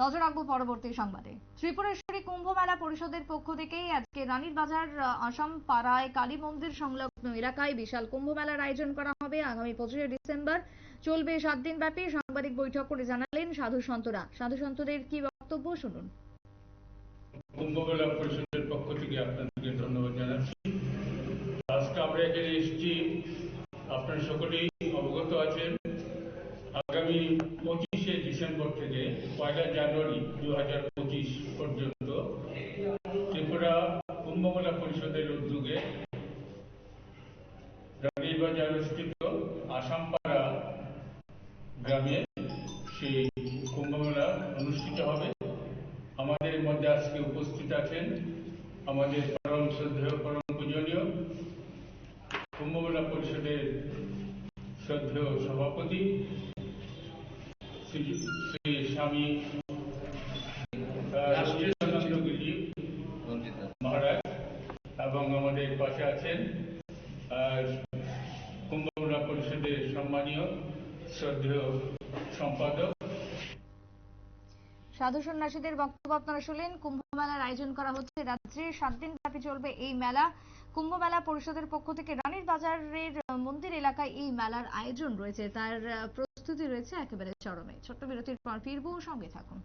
নজর রাখব পরবর্তী সংবাদে। ত্রিপুরেশ্বরী কুম্ভ মেলা পরিষদের পক্ষ থেকেই আজকে রানীর বাজার আসাম পাড়ায় কালী মন্দির সংলগ্ন এলাকায় বিশাল কুম্ভ মেলার আয়োজন করা হবে। আগামী পঁচিশে ডিসেম্বর চলবে সাত দিন ব্যাপী সাংবাদিক বৈঠক করে জানালেন সাধু সন্তরা। সাধু সন্তদের কি বক্তব্য শুনুন। কুম্ভমেলা পরিষদের পক্ষ থেকে আপনাদেরকে ধন্যবাদ জানাচ্ছি। আজকে আমরা এখানে এসেছি। আপনারা সকলেই অবগত আছেন আগামী পঁচিশে ডিসেম্বর থেকে পয়লা জানুয়ারি দু হাজার পঁচিশ পর্যন্ত ত্রিপুরা কুম্ভমেলা পরিষদের উদ্যোগে রানীর বাজার স্থিত আসামপাড়া গ্রামে সেই কুম্ভমেলা অনুষ্ঠিত হবে। আমাদের মধ্যে আজকে উপস্থিত আছেন আমাদের পরম শ্রদ্ধেয়, পরম পূজনীয় কুম্ভমেলা পরিষদের শ্রদ্ধেয় সভাপতি শ্রী শ্রী স্বামী রাষ্ট্রীয় মহারাজ এবং আমাদের পাশে আছেন কুম্ভমেলা পরিষদের সম্মানীয় শ্রদ্ধেয় সম্পাদক। সাধু সন্ন্যাসীদের বক্তব্য আপনারা শুনলেন কুম্ভ মেলার আয়োজন করা হচ্ছে রাজ্যে সাত দিন ব্যাপী চলবে এই মেলা। কুম্ভ মেলা পরিষদের পক্ষ থেকে রানীর বাজারের মন্দির এলাকায় এই মেলার আয়োজন রয়েছে। তার প্রস্তুতি রয়েছে একেবারে চরমে। ছোট্ট বিরতির পর ফিরবো সঙ্গে থাকুন।